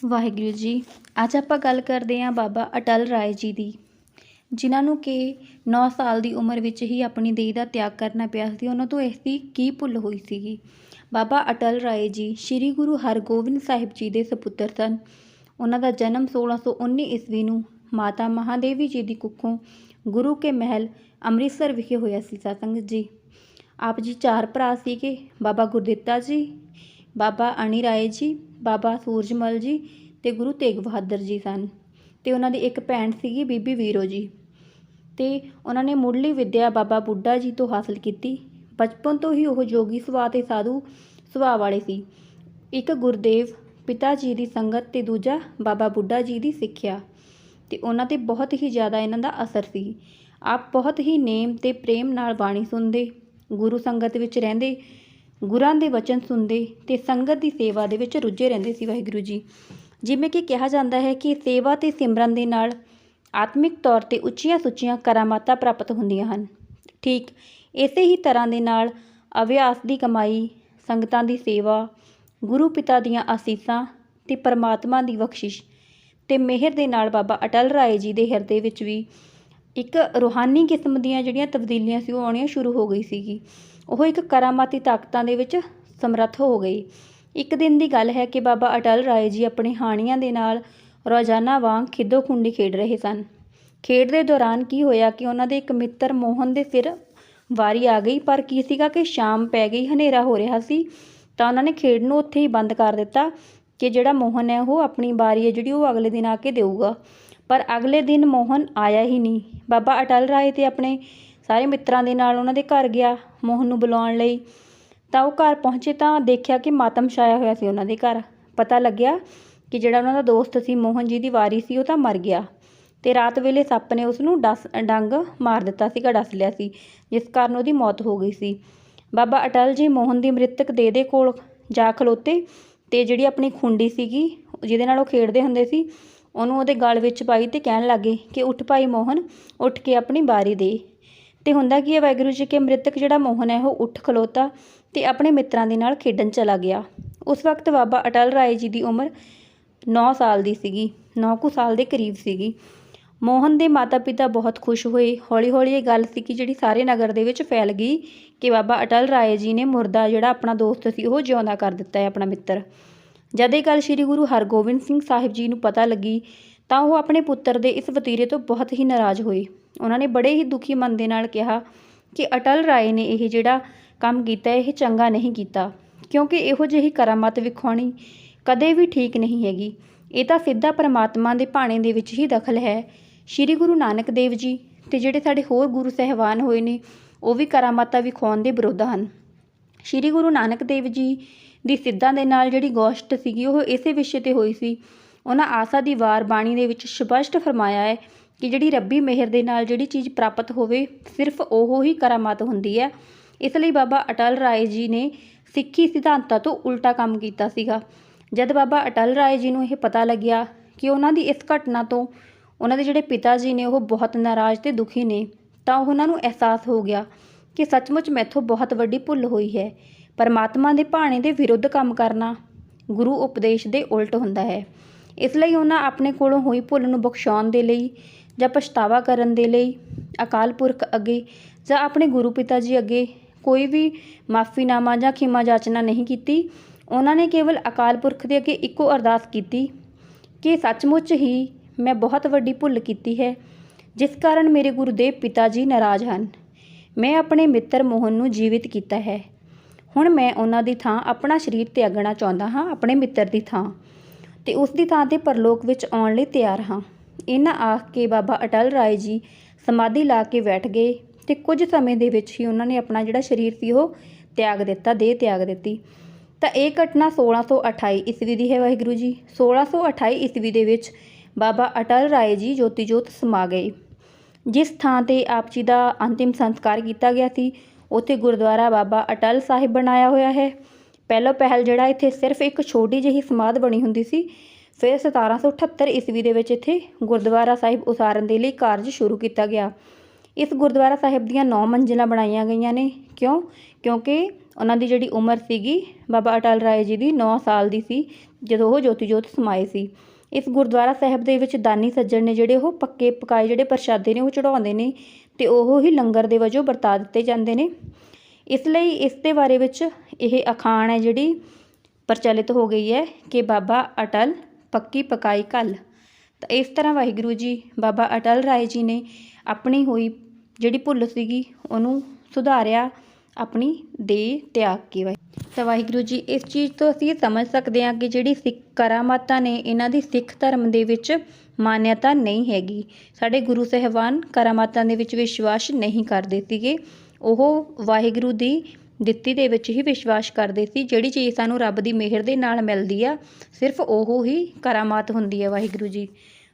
ਵਾਹਿਗੁਰੂ ਜੀ, ਅੱਜ ਆਪਾਂ ਗੱਲ ਕਰਦੇ ਹਾਂ ਬਾਬਾ ਅਟਲ ਰਾਏ ਜੀ ਦੀ, ਜਿਨ੍ਹਾਂ ਨੂੰ ਕਿ 9 ਸਾਲ ਦੀ ਉਮਰ ਵਿੱਚ ਹੀ ਆਪਣੀ ਦੇਹ ਦਾ ਤਿਆਗ ਕਰਨਾ ਪਿਆ ਸੀ। ਉਹਨਾਂ ਤੋਂ ਇਸ ਦੀ ਕੀ ਭੁੱਲ ਹੋਈ ਸੀਗੀ? ਬਾਬਾ ਅਟਲ ਰਾਏ ਜੀ ਸ੍ਰੀ ਗੁਰੂ ਹਰਗੋਬਿੰਦ ਸਾਹਿਬ ਜੀ ਦੇ ਸਪੁੱਤਰ ਸਨ। ਉਹਨਾਂ ਦਾ ਜਨਮ 1619 ਈਸਵੀ ਨੂੰ ਮਾਤਾ ਮਹਾਦੇਵੀ ਜੀ ਦੀ ਕੁੱਖੋਂ ਗੁਰੂ ਕੇ ਮਹਿਲ ਅੰਮ੍ਰਿਤਸਰ ਵਿਖੇ ਹੋਇਆ ਸੀ। ਸਤਸੰਗ ਜੀ, ਆਪ ਜੀ ਚਾਰ ਭਰਾ ਸੀਗੇ, ਬਾਬਾ ਗੁਰਦਿੱਤਾ ਜੀ, ਬਾਬਾ ਅਣੀ ਰਾਏ ਜੀ ਬਾਬਾ ਸੂਰਜਮਲ ਜੀ ਤੇ ਗੁਰੂ ਤੇਗ ਬਹਾਦਰ ਜੀ ਸਨ ਤੇ ਉਹਨਾਂ ਦੀ ਇੱਕ ਭੈਣ ਸੀਗੀ ਬੀਬੀ ਵੀਰੋ ਜੀ। ਤੇ ਉਹਨਾਂ ਨੇ ਮੁੱਢਲੀ ਵਿੱਦਿਆ ਬਾਬਾ ਬੁੱਢਾ ਜੀ ਤੋਂ ਹਾਸਲ ਕੀਤੀ। ਬਚਪਨ ਤੋਂ ਹੀ ਉਹ ਜੋਗੀ ਸੁਭਾਅ ਤੇ ਸਾਧੂ ਸੁਭਾਅ ਵਾਲੇ ਸੀ। ਇੱਕ ਗੁਰਦੇਵ ਪਿਤਾ ਜੀ ਦੀ ਸੰਗਤ ਤੇ ਦੂਜਾ ਬਾਬਾ ਬੁੱਢਾ ਜੀ ਦੀ ਸਿੱਖਿਆ। ਤੇ ਉਹਨਾਂ ਤੇ ਬਹੁਤ ਹੀ ਜ਼ਿਆਦਾ ਇਹਨਾਂ ਦਾ ਅਸਰ ਸੀ। ਆਪ ਬਹੁਤ ਹੀ ਨੇਮ ਤੇ ਪ੍ਰੇਮ ਨਾਲ ਬਾਣੀ ਸੁਣਦੇ, ਗੁਰੂ ਸੰਗਤ ਵਿੱਚ ਰਹਿੰਦੇ ਗੁਰਾਂ ਦੇ ਵਚਨ ਸੁਣਦੇ ਤੇ ਸੰਗਤ ਦੀ ਸੇਵਾ ਦੇ ਵਿੱਚ ਰੁੱਝੇ ਰਹਿੰਦੇ ਸੀ ਵਾਹਿਗੁਰੂ ਜੀ। ਜਿਵੇਂ ਕਿ ਕਿਹਾ ਜਾਂਦਾ ਹੈ ਕਿ ਸੇਵਾ ਤੇ ਸਿਮਰਨ ਦੇ ਨਾਲ ਆਤਮਿਕ ਤੌਰ ਤੇ ਉੱਚੀਆਂ ਸੁੱਚੀਆਂ ਕਰਾਮਾਤਾਂ ਪ੍ਰਾਪਤ ਹੁੰਦੀਆਂ ਹਨ। ਠੀਕ ਇਸੇ ਹੀ ਤਰ੍ਹਾਂ ਦੇ ਨਾਲ ਅਭਿਆਸ ਦੀ ਕਮਾਈ, ਸੰਗਤਾਂ ਦੀ ਸੇਵਾ, ਗੁਰੂ ਪਿਤਾ ਦੀਆਂ ਆਸੀਸਾਂ ਤੇ ਪਰਮਾਤਮਾ ਦੀ ਬਖਸ਼ਿਸ਼ ਤੇ ਮਿਹਰ ਦੇ ਨਾਲ ਬਾਬਾ ਅਟਲ ਰਾਏ ਜੀ ਦੇ ਹਿਰਦੇ ਵਿੱਚ ਵੀ ਇੱਕ ਰੂਹਾਨੀ ਕਿਸਮ ਦੀਆਂ ਜਿਹੜੀਆਂ ਤਬਦੀਲੀਆਂ ਸੀ, ਉਹ ਆਉਣੀਆਂ ਸ਼ੁਰੂ ਹੋ ਗਈ ਸੀਗੀ। ਉਹ ਇੱਕ ਕਰਾਮਾਤੀ ਤਾਕਤਾਂ ਦੇ ਵਿੱਚ ਸਮਰੱਥ ਹੋ ਗਈ। ਇੱਕ ਦਿਨ ਦੀ ਗੱਲ ਹੈ ਕਿ ਬਾਬਾ ਅਟਲ ਰਾਏ ਜੀ ਆਪਣੇ ਹਾਣੀਆਂ ਦੇ ਨਾਲ ਰੋਜ਼ਾਨਾ ਵਾਂਗ ਖਿੱਦੋ ਖੁੰਡੀ ਖੇਡ ਰਹੇ ਸਨ। ਖੇਡ ਦੇ ਦੌਰਾਨ ਕੀ ਹੋਇਆ ਕਿ ਉਹਨਾਂ ਦੇ ਇੱਕ ਮਿੱਤਰ ਮੋਹਨ ਦੇ ਸਿਰ ਵਾਰੀ ਆ ਗਈ, ਪਰ ਕੀ ਸੀਗਾ ਕਿ ਸ਼ਾਮ ਪੈ ਗਈ, ਹਨੇਰਾ ਹੋ ਰਿਹਾ ਸੀ, ਤਾਂ ਉਹਨਾਂ ਨੇ ਖੇਡ ਨੂੰ ਉੱਥੇ ਹੀ ਬੰਦ ਕਰ ਦਿੱਤਾ ਕਿ ਜਿਹੜਾ ਮੋਹਨ ਹੈ ਉਹ ਆਪਣੀ ਵਾਰੀ ਹੈ, ਜਿਹੜੀ ਉਹ ਅਗਲੇ ਦਿਨ ਆ ਕੇ ਦੇਊਗਾ। ਪਰ ਅਗਲੇ ਦਿਨ ਮੋਹਨ ਆਇਆ ਹੀ ਨਹੀਂ। ਬਾਬਾ ਅਟਲ ਰਾਏ ਤੇ ਆਪਣੇ ਸਾਰੇ ਮਿੱਤਰਾਂ ਦੇ ਨਾਲ ਉਹਨਾਂ ਦੇ ਘਰ ਗਿਆ ਮੋਹਨ ਨੂੰ ਬੁਲਾਉਣ ਲਈ। ਤਾਂ ਉਹ ਘਰ ਪਹੁੰਚੇ ਤਾਂ ਦੇਖਿਆ ਕਿ ਮਾਤਮ ਛਾਇਆ ਹੋਇਆ ਸੀ ਉਹਨਾਂ ਦੇ ਘਰ। ਪਤਾ ਲੱਗਿਆ ਕਿ ਜਿਹੜਾ ਉਹਨਾਂ ਦਾ ਦੋਸਤ ਸੀ, ਮੋਹਨ ਜੀ ਦੀ ਵਾਰੀ ਸੀ, ਉਹ ਤਾਂ ਮਰ ਗਿਆ। ਤੇ ਰਾਤ ਵੇਲੇ ਸੱਪ ਨੇ ਉਸ ਨੂੰ ਡਸ, ਡੰਗ ਮਾਰ ਦਿੱਤਾ ਸੀਗਾ, ਡਸ ਲਿਆ ਸੀ, ਜਿਸ ਕਾਰਨ ਉਹਦੀ ਮੌਤ ਹੋ ਗਈ ਸੀ। ਬਾਬਾ ਅਟਲ ਜੀ ਮੋਹਨ ਦੀ ਮ੍ਰਿਤਕ ਦੇਹ ਦੇ ਕੋਲ ਜਾ ਖਲੋਤੇ ਤੇ ਜਿਹੜੀ ਆਪਣੀ ਖੁੰਡੀ ਸੀਗੀ, ਜਿਹਦੇ ਨਾਲ ਉਹ ਖੇਡਦੇ ਹੁੰਦੇ ਸੀ ਉਹਨੂੰ ਉਹਦੇ ਗਲ ਵਿੱਚ ਪਾਈ ਤੇ ਕਹਿਣ ਲੱਗੇ ਕਿ ਉੱਠ ਭਾਈ ਮੋਹਨ, ਉੱਠ ਕੇ ਆਪਣੀ ਬਾਰੀ ਦੇ। ਤੇ ਹੁੰਦਾ ਕੀ ਹੈ ਵਾਹਿਗੁਰੂ ਜੀ ਕਿ ਮ੍ਰਿਤਕ ਜਿਹੜਾ ਮੋਹਨ ਹੈ, ਉਹ ਉੱਠ ਖਲੋਤਾ ਤੇ ਆਪਣੇ ਮਿੱਤਰਾਂ ਦੇ ਨਾਲ ਖੇਡਣ ਚਲਾ ਗਿਆ। ਉਸ ਵਕਤ ਬਾਬਾ ਅਟਲ ਰਾਏ ਜੀ ਦੀ ਉਮਰ 9 ਸਾਲ ਦੀ ਸੀਗੀ 9 ਕੁ ਸਾਲ ਦੇ ਕਰੀਬ ਸੀਗੀ। ਮੋਹਨ ਦੇ ਮਾਤਾ-ਪਿਤਾ ਬਹੁਤ ਖੁਸ਼ ਹੋਏ। ਹੌਲੀ-ਹੌਲੀ ਇਹ ਗੱਲ ਸੀ ਕਿ ਜਿਹੜੀ ਸਾਰੇ ਨਗਰ ਦੇ ਵਿੱਚ ਫੈਲ ਗਈ ਕਿ ਬਾਬਾ ਅਟਲ ਰਾਏ ਜੀ ਨੇ ਮੁਰਦਾ ਜਿਹੜਾ ਆਪਣਾ ਦੋਸਤ ਸੀ, ਉਹ ਜਿਉਂਦਾ ਕਰ ਦਿੱਤਾ ਹੈ ਆਪਣਾ ਮਿੱਤਰ। ਜਦ ਇਹ ਗੱਲ ਸ੍ਰੀ ਗੁਰੂ ਹਰਗੋਬਿੰਦ ਸਿੰਘ ਸਾਹਿਬ ਜੀ ਨੂੰ ਪਤਾ ਲੱਗੀ, ਤਾਂ ਉਹ ਆਪਣੇ ਪੁੱਤਰ ਦੇ ਇਸ ਵਤੀਰੇ ਤੋਂ ਬਹੁਤ ਹੀ ਨਾਰਾਜ਼ ਹੋਏ। ਉਹਨਾਂ ਨੇ ਬੜੇ ਹੀ ਦੁਖੀ ਮਨ ਦੇ ਨਾਲ ਕਿਹਾ ਕਿ ਅਟਲ ਰਾਏ ਨੇ ਇਹ ਜਿਹੜਾ ਕੰਮ ਕੀਤਾ, ਇਹ ਚੰਗਾ ਨਹੀਂ ਕੀਤਾ, ਕਿਉਂਕਿ ਇਹੋ ਜਿਹੀ ਕਰਾਮਾਤ ਵਿਖਾਉਣੀ ਕਦੇ ਵੀ ਠੀਕ ਨਹੀਂ ਹੈਗੀ। ਇਹ ਤਾਂ ਸਿੱਧਾ ਪਰਮਾਤਮਾ ਦੇ ਭਾਣੇ ਦੇ ਵਿੱਚ ਹੀ ਦਖਲ ਹੈ। ਸ੍ਰੀ ਗੁਰੂ ਨਾਨਕ ਦੇਵ ਜੀ ਤੇ ਜਿਹੜੇ ਸਾਡੇ ਹੋਰ ਗੁਰੂ ਸਹਿਬਾਨ ਹੋਏ ਨੇ, ਉਹ ਵੀ ਕਰਾਮਾਤਾਂ ਵਿਖਾਉਣ ਦੇ ਵਿਰੋਧ ਹਨ। ਸ੍ਰੀ ਗੁਰੂ ਨਾਨਕ ਦੇਵ ਜੀ ਦੀ ਸਿੱਧਾਂ ਦੇ ਨਾਲ ਜਿਹੜੀ ਗੋਸ਼ਟ ਸੀਗੀ, ਉਹ ਇਸੇ ਵਿਸ਼ੇ ਤੇ ਹੋਈ ਸੀ। ਉਹਨਾਂ ਆਸਾ ਦੀ ਵਾਰ ਬਾਣੀ ਦੇ ਵਿੱਚ ਸਪਸ਼ਟ ਫਰਮਾਇਆ ਹੈ ਕਿ ਜਿਹੜੀ ਰੱਬੀ ਮਿਹਰ ਦੇ ਨਾਲ ਜਿਹੜੀ ਚੀਜ਼ ਪ੍ਰਾਪਤ ਹੋਵੇ, ਸਿਰਫ ਉਹ ਹੀ ਕਰਾਮਾਤ ਹੁੰਦੀ ਹੈ। ਇਸ ਲਈ ਬਾਬਾ ਅਟਲ ਰਾਏ ਜੀ ਨੇ ਸਿੱਖੀ ਸਿਧਾਂਤਾਂ ਤੋਂ ਉਲਟਾ ਕੰਮ ਕੀਤਾ ਸੀਗਾ। ਜਦ ਬਾਬਾ ਅਟਲ ਰਾਏ ਜੀ ਨੂੰ ਇਹ ਪਤਾ ਲੱਗਿਆ ਕਿ ਉਹਨਾਂ ਦੀ ਇਸ ਘਟਨਾ ਤੋਂ ਉਹਨਾਂ ਦੇ ਜਿਹੜੇ ਪਿਤਾ ਜੀ ਨੇ, ਉਹ ਬਹੁਤ ਨਾਰਾਜ਼ ਤੇ ਦੁਖੀ ਨੇ, ਤਾਂ ਉਹਨਾਂ ਨੂੰ ਅਹਿਸਾਸ ਹੋ ਗਿਆ ਕਿ ਸੱਚਮੁੱਚ ਮੈਥੋਂ ਬਹੁਤ ਵੱਡੀ ਭੁੱਲ ਹੋਈ ਹੈ। ਪਰਮਾਤਮਾ ਦੇ ਭਾਣੇ ਦੇ ਵਿਰੁੱਧ ਕੰਮ ਕਰਨਾ ਗੁਰੂ ਉਪਦੇਸ਼ ਦੇ ਉਲਟ ਹੁੰਦਾ ਹੈ। ਇਸ ਲਈ ਉਹਨਾਂ ਆਪਣੇ ਕੋਲੋਂ ਹੋਈ ਭੁੱਲ ਨੂੰ ਬਖਸ਼ਾਉਣ ਦੇ ਲਈ ਜਾਂ ਪਛਤਾਵਾ ਕਰਨ ਦੇ ਲਈ, ਅਕਾਲ ਪੁਰਖ ਅੱਗੇ ਜਾਂ ਆਪਣੇ ਗੁਰੂ ਪਿਤਾ ਜੀ ਅੱਗੇ ਕੋਈ ਵੀ ਮਾਫੀਨਾਮਾ ਜਾਂ ਖਿਮਾ ਜਾਚਨਾ ਨਹੀਂ ਕੀਤੀ, ਉਹਨਾਂ ਨੇ ਕੇਵਲ ਅਕਾਲ ਪੁਰਖ ਦੇ ਅੱਗੇ ਇੱਕੋ ਅਰਦਾਸ ਕੀਤੀ ਕਿ ਸੱਚਮੁੱਚ ਹੀ ਮੈਂ ਬਹੁਤ ਵੱਡੀ ਭੁੱਲ ਕੀਤੀ ਹੈ, ਜਿਸ ਕਾਰਨ ਮੇਰੇ ਗੁਰੂਦੇਵ ਪਿਤਾ ਜੀ ਨਾਰਾਜ਼ ਹਨ। ਮੈਂ ਆਪਣੇ ਮਿੱਤਰ ਮੋਹਨ ਨੂੰ ਜੀਵਿਤ ਕੀਤਾ ਹੈ। ਹੁਣ ਮੈਂ ਉਹਨਾਂ ਦੀ ਥਾਂ ਆਪਣਾ ਸਰੀਰ ਤਿਆਗਣਾ ਚਾਹੁੰਦਾ ਹਾਂ, ਆਪਣੇ ਮਿੱਤਰ ਦੀ ਥਾਂ। ਤੇ ਉਸ ਦੀ ਥਾਂ ਤੇ ਪਰਲੋਕ ਵਿੱਚ ਆਉਣ ਲਈ ਤਿਆਰ ਹਾਂ। ਇਹਨਾਂ ਆਖ ਕੇ ਬਾਬਾ ਅਟਲ ਰਾਏ ਜੀ ਸਮਾਧੀ ਲਾ ਕੇ ਬੈਠ ਗਏ ਤੇ ਕੁਝ ਸਮੇਂ ਦੇ ਵਿੱਚ ਹੀ ਉਹਨਾਂ ਨੇ ਆਪਣਾ ਜਿਹੜਾ ਸਰੀਰ ਸੀ ਉਹ ਤਿਆਗ ਦਿੱਤਾ, ਦੇਹ ਤਿਆਗ ਦਿੱਤੀ। ਤਾਂ ਇਹ ਘਟਨਾ 1628 ਈਸਵੀ ਦੀ ਹੈ ਵਾਹਿਗੁਰੂ ਜੀ। 1628 ਈਸਵੀ ਦੇ ਵਿੱਚ ਬਾਬਾ ਅਟਲ ਰਾਏ ਜੀ ਜੋਤੀ ਜੋਤ ਸਮਾ ਗਏ। ਜਿਸ ਥਾਂ ਤੇ ਆਪ ਜੀ ਦਾ ਅੰਤਿਮ ਸੰਸਕਾਰ ਕੀਤਾ ਗਿਆ ਸੀ ਉੱਥੇ ਗੁਰਦੁਆਰਾ ਬਾਬਾ ਅਟਲ ਸਾਹਿਬ ਬਣਾਇਆ ਹੋਇਆ ਹੈ। ਪਹਿਲੋ ਪਹਿਲ ਜਿਹੜਾ ਇੱਥੇ ਸਿਰਫ ਇੱਕ ਛੋਟੀ ਜਿਹੀ ਸਮਾਧ ਬਣੀ ਹੁੰਦੀ ਸੀ। ਫਿਰ 1778 ਈਸਵੀ ਦੇ ਵਿੱਚ ਇੱਥੇ ਗੁਰਦੁਆਰਾ ਸਾਹਿਬ ਉਸਾਰਨ ਦੇ ਲਈ ਕਾਰਜ ਸ਼ੁਰੂ ਕੀਤਾ ਗਿਆ। ਇਸ ਗੁਰਦੁਆਰਾ ਸਾਹਿਬ ਦੀਆਂ 9 ਮੰਜ਼ਿਲਾਂ ਬਣਾਈਆਂ ਗਈਆਂ ਨੇ। ਕਿਉਂ? ਕਿਉਂਕਿ ਉਹਨਾਂ ਦੀ ਜਿਹੜੀ ਉਮਰ ਸੀਗੀ ਬਾਬਾ ਅਟਲ ਰਾਏ ਜੀ ਦੀ 9 ਸਾਲ ਦੀ ਸੀ, ਜਦੋਂ ਉਹ ਜੋਤੀ ਜੋਤ ਸਮਾਏ ਸੀ। ਇਸ ਗੁਰਦੁਆਰਾ ਸਾਹਿਬ ਦੇ ਵਿੱਚ ਦਾਨੀ ਸੱਜਣ ਨੇ ਜਿਹੜੇ ਉਹ ਪੱਕੇ ਪਕਾਏ ਜਿਹੜੇ ਪ੍ਰਸ਼ਾਦੇ ਨੇ ਉਹ ਚੜਾਉਂਦੇ ਨੇ ਤੇ ਉਹ ਹੀ ਲੰਗਰ ਦੇ ਵਜੋਂ ਵਰਤਾ ਦਿੱਤੇ ਜਾਂਦੇ ਨੇ। ਇਸ ਲਈ ਇਸ ਦੇ ਬਾਰੇ ਵਿੱਚ ਇਹ ਅਖਾਣ ਹੈ ਜਿਹੜੀ ਪ੍ਰਚਲਿਤ ਹੋ ਗਈ ਹੈ ਕਿ ਬਾਬਾ ਅਟਲ ਪੱਕੀ ਪਕਾਈ ਕੱਲ ਤਾਂ ਇਸ ਤਰ੍ਹਾਂ ਵਾਹਿਗੁਰੂ ਜੀ, ਬਾਬਾ ਅਟਲ ਰਾਏ ਜੀ ਨੇ ਆਪਣੀ ਹੋਈ ਜਿਹੜੀ ਭੁੱਲ ਸੀਗੀ ਉਹਨੂੰ ਸੁਧਾਰਿਆ ਆਪਣੀ ਦੇਹ ਤਿਆਗ ਕੇ ਵਾਹਿ। ਤਾਂ ਵਾਹਿਗੁਰੂ ਜੀ, ਇਸ ਚੀਜ਼ ਤੋਂ ਅਸੀਂ ਸਮਝ ਸਕਦੇ ਹਾਂ ਕਿ ਜਿਹੜੀ ਸਿੱਖ ਕਰਾਮਾਤਾਂ ਨੇ, ਇਹਨਾਂ ਦੀ ਸਿੱਖ ਧਰਮ ਦੇ ਵਿੱਚ ਮਾਨਿਅਤਾ ਨਹੀਂ ਹੈਗੀ। ਸਾਡੇ ਗੁਰੂ ਸਾਹਿਬਾਨ ਕਰਾਮਾਤਾਂ ਦੇ ਵਿੱਚ ਵਿਸ਼ਵਾਸ ਨਹੀਂ ਕਰਦੇ ਸੀਗੇ। ਉਹ ਵਾਹਿਗੁਰੂ ਦੀ ਦਿੱਤੀ ਦੇ ਵਿੱਚ ਹੀ ਵਿਸ਼ਵਾਸ ਕਰਦੇ ਸੀ। ਜਿਹੜੀ ਚੀਜ਼ ਸਾਨੂੰ ਰੱਬ ਦੀ ਮਿਹਰ ਦੇ ਨਾਲ ਮਿਲਦੀ ਆ, ਸਿਰਫ ਉਹ ਹੀ ਕਰਾਮਾਤ ਹੁੰਦੀ ਹੈ ਵਾਹਿਗੁਰੂ ਜੀ।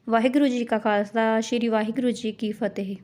ਵਾਹਿਗੁਰੂ ਜੀ ਕਾ ਖਾਲਸਾ, ਸ੍ਰੀ ਵਾਹਿਗੁਰੂ ਜੀ ਕੀ ਫਤਿਹ।